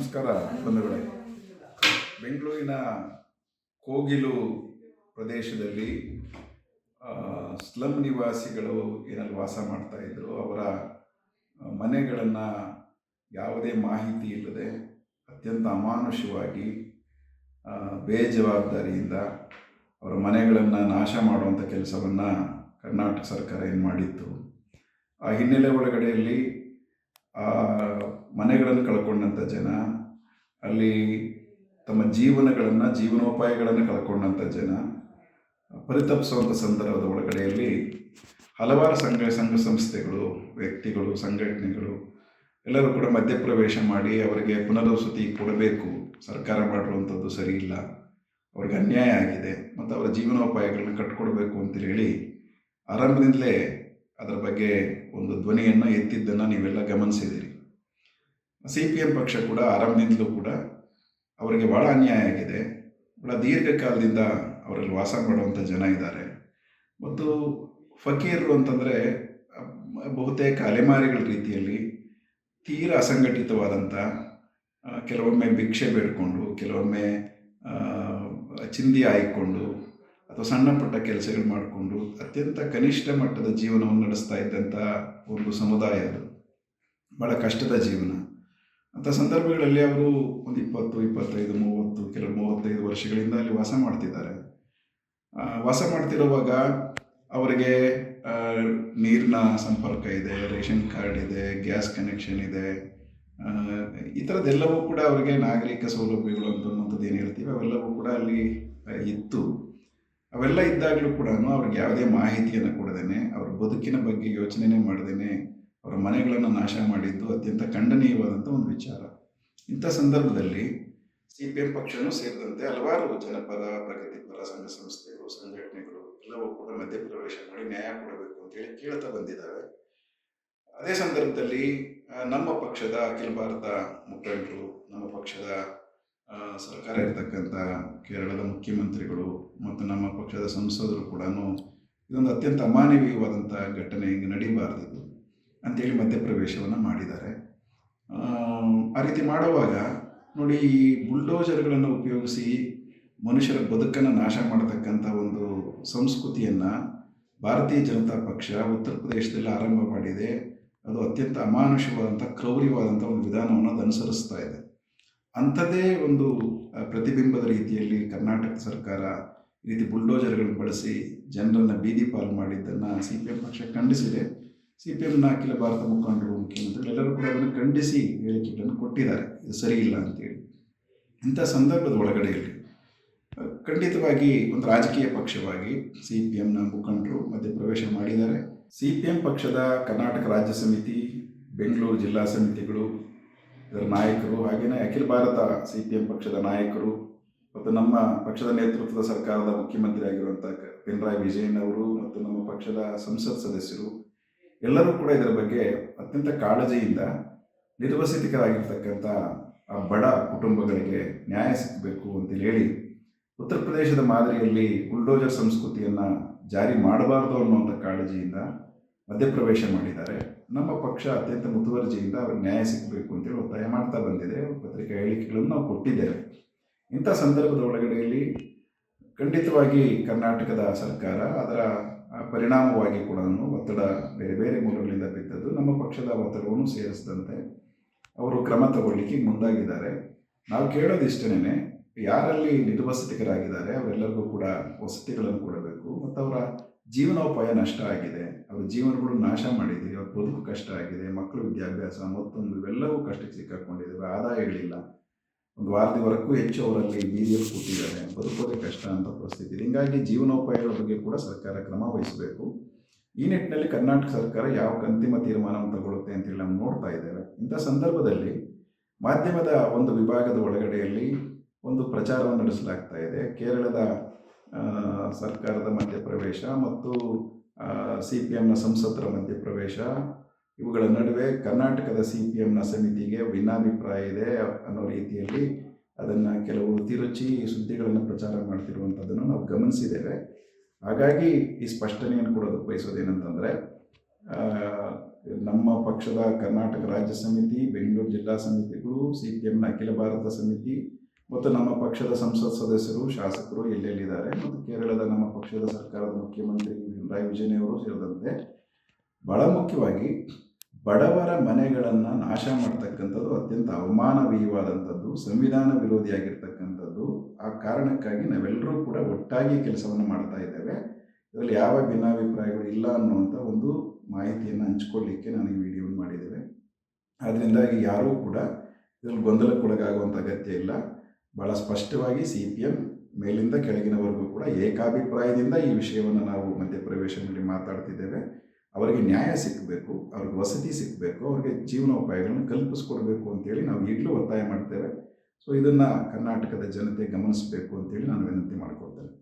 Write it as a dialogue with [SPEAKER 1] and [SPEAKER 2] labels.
[SPEAKER 1] ನಮಸ್ಕಾರ ಬಂಧುಗಳೇ. ಬೆಂಗಳೂರಿನ ಕೋಗಿಲು ಪ್ರದೇಶದಲ್ಲಿ ಸ್ಲಮ್ ನಿವಾಸಿಗಳು ಏನಲ್ಲಿ ವಾಸ ಮಾಡ್ತಾ ಇದ್ರು, ಅವರ ಮನೆಗಳನ್ನು ಯಾವುದೇ ಮಾಹಿತಿ ಇಲ್ಲದೆ ಅತ್ಯಂತ ಅಮಾನುಷವಾಗಿ ಬೇಜವಾಬ್ದಾರಿಯಿಂದ ಅವರ ಮನೆಗಳನ್ನು ನಾಶ ಮಾಡುವಂಥ ಕೆಲಸವನ್ನು ಕರ್ನಾಟಕ ಸರ್ಕಾರ ಏನು ಮಾಡಿತ್ತು? ಆ ಹಿನ್ನೆಲೆ ಒಳಗಡೆಯಲ್ಲಿ ಮನೆಗಳನ್ನು ಕಳ್ಕೊಂಡಂಥ ಜನ, ಅಲ್ಲಿ ತಮ್ಮ ಜೀವನಗಳನ್ನು, ಜೀವನೋಪಾಯಗಳನ್ನು ಕಳ್ಕೊಂಡಂಥ ಜನ ಪರಿತಪಿಸುವಂಥ ಸಂದರ್ಭದ ಒಳಗಡೆಯಲ್ಲಿ ಹಲವಾರು ಸಂಘ ಸಂಘ ಸಂಸ್ಥೆಗಳು, ವ್ಯಕ್ತಿಗಳು, ಸಂಘಟನೆಗಳು ಎಲ್ಲರೂ ಕೂಡ ಮಧ್ಯಪ್ರವೇಶ ಮಾಡಿ ಅವರಿಗೆ ಪುನರ್ವಸತಿ ಕೊಡಬೇಕು. ಸರ್ಕಾರ ಮಾಡಿರುವಂಥದ್ದು ಸರಿ ಇಲ್ಲ ಅವ್ರಿಗೆ ಅನ್ಯಾಯ ಆಗಿದೆ. ಮತ್ತು ಅವರ ಜೀವನೋಪಾಯಗಳನ್ನ ಕಟ್ಕೊಡ್ಬೇಕು ಅಂತೇಳಿ ಆರಂಭದಿಂದಲೇ ಅದರ ಬಗ್ಗೆ ಒಂದು ಧ್ವನಿಯನ್ನು ಎತ್ತಿದ್ದನ್ನು ನೀವೆಲ್ಲ ಗಮನಿಸಿದ್ದೀರಿ. ಸಿ ಪಿ ಎಂ ಪಕ್ಷ ಕೂಡ ಆರಂಭದಿಂದಲೂ ಕೂಡ ಅವರಿಗೆ ಭಾಳ ಅನ್ಯಾಯ ಆಗಿದೆ. ಭಾಳ ದೀರ್ಘಕಾಲದಿಂದ ಅವರಲ್ಲಿ ವಾಸ ಮಾಡುವಂಥ ಜನ ಇದ್ದಾರೆ. ಮತ್ತು ಫಕೀರರು ಅಂತಂದರೆ ಬಹುತೇಕ ಅಲೆಮಾರಿಗಳ ರೀತಿಯಲ್ಲಿ ತೀರ ಅಸಂಘಟಿತವಾದಂಥ ಕೆಲವೊಮ್ಮೆ ಭಿಕ್ಷೆ ಬೇಡಿಕೊಂಡು, ಕೆಲವೊಮ್ಮೆ ಚಿಂದಿ ಆಯ್ಕೊಂಡು, ಅಥವಾ ಸಣ್ಣ ಪುಟ್ಟ ಕೆಲಸಗಳು ಮಾಡಿಕೊಂಡು ಅತ್ಯಂತ ಕನಿಷ್ಠ ಮಟ್ಟದ ಜೀವನವನ್ನು ನಡೆಸ್ತಾ ಇದ್ದಂಥ ಒಂದು ಸಮುದಾಯ ಅದು. ಭಾಳ ಕಷ್ಟದ ಜೀವನ. ಅಂಥ ಸಂದರ್ಭಗಳಲ್ಲಿ ಅವರು ಒಂದು ಇಪ್ಪತ್ತು, ಇಪ್ಪತ್ತೈದು, ಮೂವತ್ತು, ಕೆಲವು ಮೂವತ್ತೈದು ವರ್ಷಗಳಿಂದ ಅಲ್ಲಿ ವಾಸ ಮಾಡ್ತಿದ್ದಾರೆ. ವಾಸ ಮಾಡ್ತಿರುವಾಗ ಅವರಿಗೆ ನೀರಿನ ಸಂಪರ್ಕ ಇದೆ, ರೇಷನ್ ಕಾರ್ಡ್ ಇದೆ, ಗ್ಯಾಸ್ ಕನೆಕ್ಷನ್ ಇದೆ. ಈ ಥರದ್ದೆಲ್ಲವೂ ಕೂಡ ಅವರಿಗೆ ನಾಗರಿಕ ಸೌಲಭ್ಯಗಳು ಅಂತನ್ನುವಂಥದ್ದು ಏನು ಹೇಳ್ತೀವಿ, ಅವೆಲ್ಲವೂ ಕೂಡ ಅಲ್ಲಿ ಇತ್ತು. ಅವೆಲ್ಲ ಇದ್ದಾಗಲೂ ಕೂಡ ಅವ್ರಿಗೆ ಯಾವುದೇ ಮಾಹಿತಿಯನ್ನು ಕೊಡದೇನೆ, ಅವ್ರ ಬದುಕಿನ ಬಗ್ಗೆ ಯೋಚನೆನೇ ಮಾಡದೇನೆ ಅವರ ಮನೆಗಳನ್ನು ನಾಶ ಮಾಡಿದ್ದು ಅತ್ಯಂತ ಖಂಡನೀಯವಾದಂಥ ಒಂದು ವಿಚಾರ. ಇಂಥ ಸಂದರ್ಭದಲ್ಲಿ ಸಿ ಪಿ ಎಂ ಪಕ್ಷವೂ ಸೇರಿದಂತೆ ಹಲವಾರು ಜನಪರ ಪ್ರಗತಿಪರ ಸಂಘ ಸಂಸ್ಥೆಗಳು, ಸಂಘಟನೆಗಳು ಎಲ್ಲವೂ ಕೂಡ ಮಧ್ಯಪ್ರವೇಶ ಮಾಡಿ ನ್ಯಾಯ ಕೊಡಬೇಕು ಅಂತೇಳಿ ಕೇಳ್ತಾ ಬಂದಿದ್ದಾವೆ. ಅದೇ ಸಂದರ್ಭದಲ್ಲಿ ನಮ್ಮ ಪಕ್ಷದ ಅಖಿಲ ಭಾರತ ಮುಖಂಡರು, ನಮ್ಮ ಪಕ್ಷದ ಸರ್ಕಾರ ಇರತಕ್ಕಂಥ ಕೇರಳದ ಮುಖ್ಯಮಂತ್ರಿಗಳು ಮತ್ತು ನಮ್ಮ ಪಕ್ಷದ ಸಂಸದರು ಕೂಡ ಇದೊಂದು ಅತ್ಯಂತ ಅಮಾನವೀಯವಾದಂಥ ಘಟನೆ ಹಿಂಗೆ ನಡೀಬಾರ್ದಿದ್ದು ಅಂತೇಳಿ ಮಧ್ಯಪ್ರವೇಶವನ್ನು ಮಾಡಿದ್ದಾರೆ. ಆ, ರೀತಿ ಮಾಡುವಾಗ ನೋಡಿ ಈ ಬುಲ್ಡೋಜರ್ಗಳನ್ನು ಉಪಯೋಗಿಸಿ ಮನುಷ್ಯರ ಬದುಕನ್ನು ನಾಶ ಮಾಡತಕ್ಕಂಥ ಒಂದು ಸಂಸ್ಕೃತಿಯನ್ನು ಭಾರತೀಯ ಜನತಾ ಪಕ್ಷ ಉತ್ತರ ಪ್ರದೇಶದಲ್ಲಿ ಆರಂಭ ಮಾಡಿದೆ. ಅದು ಅತ್ಯಂತ ಅಮಾನುಷವಾದಂಥ ಕ್ರೌರ್ಯವಾದಂಥ ಒಂದು ವಿಧಾನವನ್ನು ಅದು ಅನುಸರಿಸ್ತಾ ಇದೆ. ಅಂಥದ್ದೇ ಒಂದು ಪ್ರತಿಬಿಂಬದ ರೀತಿಯಲ್ಲಿ ಕರ್ನಾಟಕ ಸರ್ಕಾರ ಈ ರೀತಿ ಬುಲ್ಡೋಜರ್ಗಳನ್ನು ಬಳಸಿ ಜನರನ್ನು ಬೀದಿ ಪಾಲು ಮಾಡಿದ್ದನ್ನು ಸಿ ಪಿ ಎಂ ಪಕ್ಷ ಖಂಡಿಸಿದೆ. ಸಿ ಪಿ ಎಮ್ನ ಅಖಿಲ ಭಾರತ ಮುಖಂಡರು ಮುಖ್ಯಮಂತ್ರಿಗಳು ಎಲ್ಲರೂ ಕೂಡ ಅದನ್ನು ಖಂಡಿಸಿ ಹೇಳಿಕೆಗಳನ್ನು ಕೊಟ್ಟಿದ್ದಾರೆ. ಇದು ಸರಿ ಇಲ್ಲ ಅಂತೇಳಿ ಇಂಥ ಸಂದರ್ಭದ ಒಳಗಡೆಯಲ್ಲಿ ಖಂಡಿತವಾಗಿ ಒಂದು ರಾಜಕೀಯ ಪಕ್ಷವಾಗಿ ಸಿ ಪಿ ಎಮ್ನ ಮುಖಂಡರು ಮಧ್ಯಪ್ರವೇಶ ಮಾಡಿದ್ದಾರೆ. ಸಿ ಪಿ ಎಂ ಪಕ್ಷದ ಕರ್ನಾಟಕ ರಾಜ್ಯ ಸಮಿತಿ, ಬೆಂಗಳೂರು ಜಿಲ್ಲಾ ಸಮಿತಿಗಳು, ಇದರ ನಾಯಕರು ಹಾಗೆಯೇ ಅಖಿಲ ಭಾರತ ಸಿ ಪಿ ಎಂ ಪಕ್ಷದ ನಾಯಕರು ಮತ್ತು ನಮ್ಮ ಪಕ್ಷದ ನೇತೃತ್ವದ ಸರ್ಕಾರದ ಮುಖ್ಯಮಂತ್ರಿ ಆಗಿರುವಂಥ ಪಿನರಾಯಿ ವಿಜಯನ್ ಅವರು ಮತ್ತು ನಮ್ಮ ಪಕ್ಷದ ಸಂಸತ್ ಸದಸ್ಯರು ಎಲ್ಲರೂ ಕೂಡ ಇದರ ಬಗ್ಗೆ ಅತ್ಯಂತ ಕಾಳಜಿಯಿಂದ ನಿರ್ವಸಿತರಾಗಿರ್ತಕ್ಕಂಥ ಆ ಬಡ ಕುಟುಂಬಗಳಿಗೆ ನ್ಯಾಯ ಸಿಗಬೇಕು ಅಂತೇಳಿ ಹೇಳಿ ಉತ್ತರ ಪ್ರದೇಶದ ಮಾದರಿಯಲ್ಲಿ ಬುಲ್ಡೋಜರ್ ಸಂಸ್ಕೃತಿಯನ್ನು ಜಾರಿ ಮಾಡಬಾರ್ದು ಅನ್ನುವಂಥ ಕಾಳಜಿಯಿಂದ ಮಧ್ಯಪ್ರವೇಶ ಮಾಡಿದ್ದಾರೆ. ನಮ್ಮ ಪಕ್ಷ ಅತ್ಯಂತ ಮುತುವರ್ಜಿಯಿಂದ ಅವ್ರಿಗೆ ನ್ಯಾಯ ಸಿಗಬೇಕು ಅಂತೇಳಿ ಒತ್ತಾಯ ಮಾಡ್ತಾ ಬಂದಿದೆ. ಪತ್ರಿಕಾ ಹೇಳಿಕೆಗಳನ್ನು ನಾವು ಕೊಟ್ಟಿದ್ದೇವೆ. ಇಂಥ ಸಂದರ್ಭದ ಒಳಗಡೆಯಲ್ಲಿ ಖಂಡಿತವಾಗಿ ಕರ್ನಾಟಕದ ಸರ್ಕಾರ ಅದರ ಪರಿಣಾಮವಾಗಿ ಕೂಡ ಒತ್ತಡ ಬೇರೆ ಬೇರೆ ಮೂಲಗಳಿಂದ ಬಿದ್ದದ್ದು ನಮ್ಮ ಪಕ್ಷದ ಒತ್ತಡವನ್ನು ಸೇರಿಸಿದಂತೆ ಅವರು ಕ್ರಮ ತಗೊಳ್ಳಿಕ್ಕೆ ಮುಂದಾಗಿದ್ದಾರೆ. ನಾವು ಕೇಳೋದಿಷ್ಟೇನೆ, ಯಾರಲ್ಲಿ ನಿರ್ವಸತಿಕರಾಗಿದ್ದಾರೆ ಅವರೆಲ್ಲರಿಗೂ ಕೂಡ ವಸತಿಗಳನ್ನು ಕೊಡಬೇಕು. ಮತ್ತು ಅವರ ಜೀವನೋಪಾಯ ನಷ್ಟ ಆಗಿದೆ, ಅವರ ಜೀವನಗಳು ನಾಶ ಮಾಡಿದೆ ಅವ್ರ ಬದುಕು ಕಷ್ಟ ಆಗಿದೆ, ಮಕ್ಕಳು ವಿದ್ಯಾಭ್ಯಾಸ, ಮತ್ತೊಂದು ಇವೆಲ್ಲವೂ ಕಷ್ಟಕ್ಕೆ ಸಿಕ್ಕಾಕೊಂಡಿದ್ದಾವೆ ಆದಾಯಗಳಿಲ್ಲ ಒಂದು ವಾರದವರೆಗೂ ಹೆಚ್ಚು ಅವರಲ್ಲಿ ಬೀದಿಯಲ್ಲಿ ಕೂತಿದ್ದಾರೆ ಬದುಕೋದೇ ಕಷ್ಟ ಅಂತ ಪರಿಸ್ಥಿತಿ. ಹಿಂಗಾಗಿ ಜೀವನೋಪಾಯಗಳ ಬಗ್ಗೆ ಕೂಡ ಸರ್ಕಾರ ಕ್ರಮ ವಹಿಸಬೇಕು. ಈ ನಿಟ್ಟಿನಲ್ಲಿ ಕರ್ನಾಟಕ ಸರ್ಕಾರ ಯಾವ ಅಂತಿಮ ತೀರ್ಮಾನವನ್ನು ತಗೊಳ್ಳುತ್ತೆ ಅಂತೇಳಿ ನಾವು ನೋಡ್ತಾ ಇದ್ದೇವೆ ಇಂಥ ಸಂದರ್ಭದಲ್ಲಿ ಮಾಧ್ಯಮದ ಒಂದು ವಿಭಾಗದ ಒಳಗಡೆಯಲ್ಲಿ ಒಂದು ಪ್ರಚಾರವನ್ನು ನಡೆಸಲಾಗ್ತಾ ಇದೆ. ಕೇರಳದ ಸರ್ಕಾರದ ಮಧ್ಯಪ್ರವೇಶ ಮತ್ತು ಸಿ ಪಿ ಎಮ್ನ ಸಂಸದರ ಮಧ್ಯಪ್ರವೇಶ ಇವುಗಳ ನಡುವೆ ಕರ್ನಾಟಕದ ಸಿ ಪಿ ಎಂನ ಸಮಿತಿಗೆ ಭಿನ್ನಾಭಿಪ್ರಾಯ ಇದೆ ಅನ್ನೋ ರೀತಿಯಲ್ಲಿ ಅದನ್ನು ಕೆಲವು ತಿರುಚಿ ಸುದ್ದಿಗಳನ್ನು ಪ್ರಚಾರ ಮಾಡ್ತಿರುವಂಥದ್ದನ್ನು ನಾವು ಗಮನಿಸಿದ್ದೇವೆ. ಹಾಗಾಗಿ ಈ ಸ್ಪಷ್ಟನೆಯನ್ನು ಕೊಡೋದಕ್ಕೆ ಬಯಸೋದೇನಂತಂದರೆ ನಮ್ಮ ಪಕ್ಷದ ಕರ್ನಾಟಕ ರಾಜ್ಯ ಸಮಿತಿ, ಬೆಂಗಳೂರು ಜಿಲ್ಲಾ ಸಮಿತಿಗಳು ಸಿ ಪಿ ಎಂನ ಅಖಿಲ ಭಾರತ ಸಮಿತಿ ಮತ್ತು ನಮ್ಮ ಪಕ್ಷದ ಸಂಸತ್ ಸದಸ್ಯರು, ಶಾಸಕರು ಎಲ್ಲೆಲ್ಲಿದ್ದಾರೆ ಮತ್ತು ಕೇರಳದ ನಮ್ಮ ಪಕ್ಷದ ಸರ್ಕಾರದ ಮುಖ್ಯಮಂತ್ರಿ ಪಿಣರಾಯಿ ವಿಜಯನ್ ಅವರು ಸೇರಿದಂತೆ ಬಹಳ ಮುಖ್ಯವಾಗಿ ಬಡವರ ಮನೆಗಳನ್ನು ನಾಶ ಮಾಡ್ತಕ್ಕಂಥದ್ದು ಅತ್ಯಂತ ಅವಮಾನವೀಯವಾದಂಥದ್ದು, ಸಂವಿಧಾನ ವಿರೋಧಿಯಾಗಿರ್ತಕ್ಕಂಥದ್ದು. ಆ ಕಾರಣಕ್ಕಾಗಿ ನಾವೆಲ್ಲರೂ ಕೂಡ ಒಟ್ಟಾಗಿ ಕೆಲಸವನ್ನು ಮಾಡ್ತಾ ಇದ್ದೇವೆ. ಇದರಲ್ಲಿ ಯಾವ ಭಿನ್ನಾಭಿಪ್ರಾಯಗಳು ಇಲ್ಲ ಅನ್ನುವಂಥ ಒಂದು ಮಾಹಿತಿಯನ್ನು ಹಂಚ್ಕೊಳ್ಳಿಕ್ಕೆ ನಾನು ಈ ವಿಡಿಯೋವನ್ನು ಮಾಡಿದ್ದೇವೆ ಆದ್ದರಿಂದಾಗಿ ಯಾರೂ ಕೂಡ ಇದರಲ್ಲಿ ಗೊಂದಲಕ್ಕೊಳಗಾಗುವಂಥ ಅಗತ್ಯ ಇಲ್ಲ. ಭಾಳ ಸ್ಪಷ್ಟವಾಗಿ ಸಿ ಪಿ ಎಂ ಮೇಲಿಂದ ಕೆಳಗಿನವರೆಗೂ ಕೂಡ ಏಕಾಭಿಪ್ರಾಯದಿಂದ ಈ ವಿಷಯವನ್ನು ನಾವು ಮಧ್ಯಪ್ರವೇಶದಲ್ಲಿ ಮಾತಾಡ್ತಿದ್ದೇವೆ. ಅವರಿಗೆ ನ್ಯಾಯ ಸಿಕ್ಕಬೇಕು ಅವ್ರಿಗೆ ವಸತಿ ಸಿಗಬೇಕು, ಅವ್ರಿಗೆ ಜೀವನೋಪಾಯಗಳನ್ನು ಕಲ್ಪಿಸ್ಕೊಡ್ಬೇಕು ಅಂತೇಳಿ ನಾವು ಈಗಲೂ ಒತ್ತಾಯ ಮಾಡ್ತೇವೆ. ಸೊ ಇದನ್ನು ಕರ್ನಾಟಕದ ಜನತೆ ಗಮನಿಸಬೇಕು ಅಂತೇಳಿ ನಾನು ವಿನಂತಿ ಮಾಡ್ಕೊಳ್ತೇನೆ.